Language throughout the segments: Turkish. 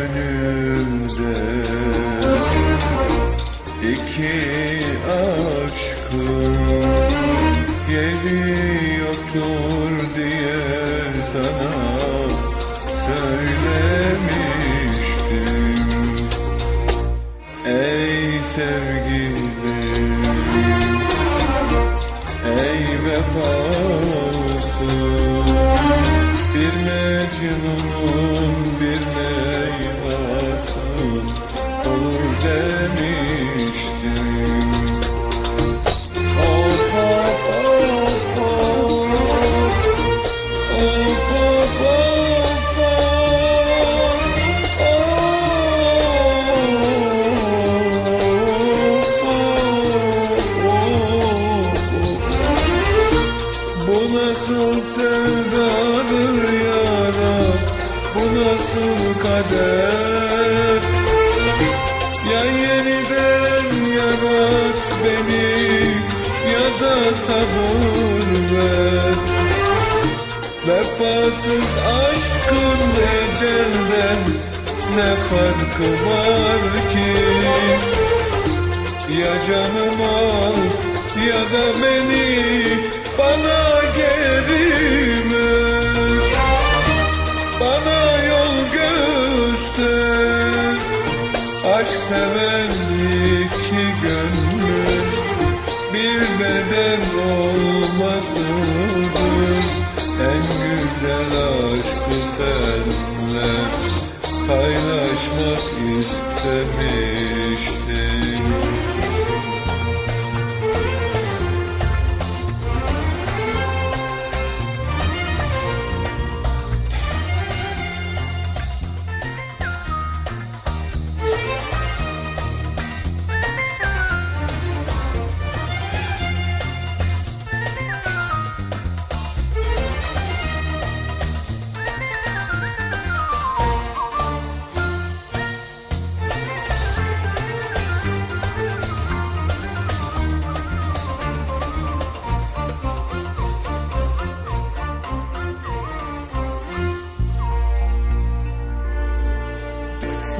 gönülde. İki aşkım Geliyordur diye sana söylemiştim. Ey sevgilim Ey vefasız Bir Mecnun'un bir Leyla'sın Olur demiştim. Of of of of Of of of Bu nasıl sevdadır yara Bu nasıl kader Ya yeniden yarat beni Ya da sabır ver. Vefasız aşkın ecelden Ne farkı var ki? Ya canım al ya da beni Aşk seven iki gönlüm Bir beden olmasıdır. En güzel aşkı senle Paylaşmak istemiştim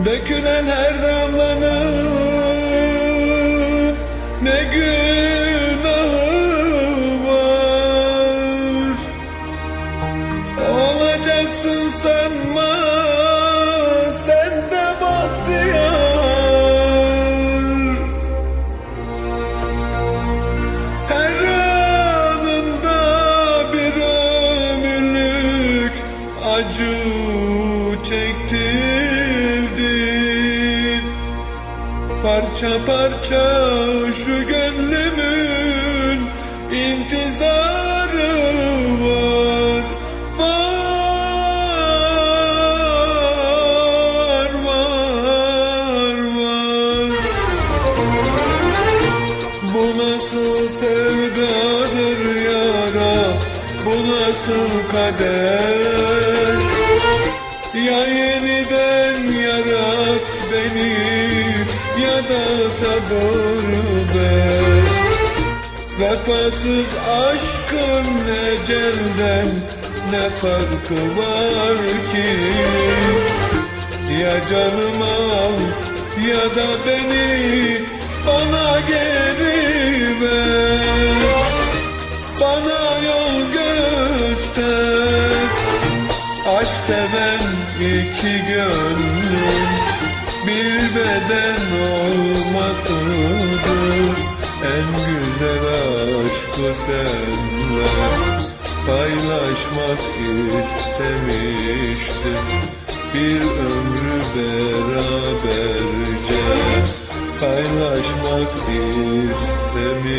Dökülen her damlanın ne günahı Parça parça şu gönlümün intizarı var Var, var, var. Bu nasıl sevdadır yara Bu nasıl kader sabır ver Vefasız aşkın ecelden Ne farkı var ki? Ya canım al ya da beni bana geri ver. Bana yol göster. Aşk seven iki gönlüm Bir beden olmasıdır. En güzel aşkı senle Paylaşmak istemiştim. Bir ömrü beraberce Paylaşmak istemiştim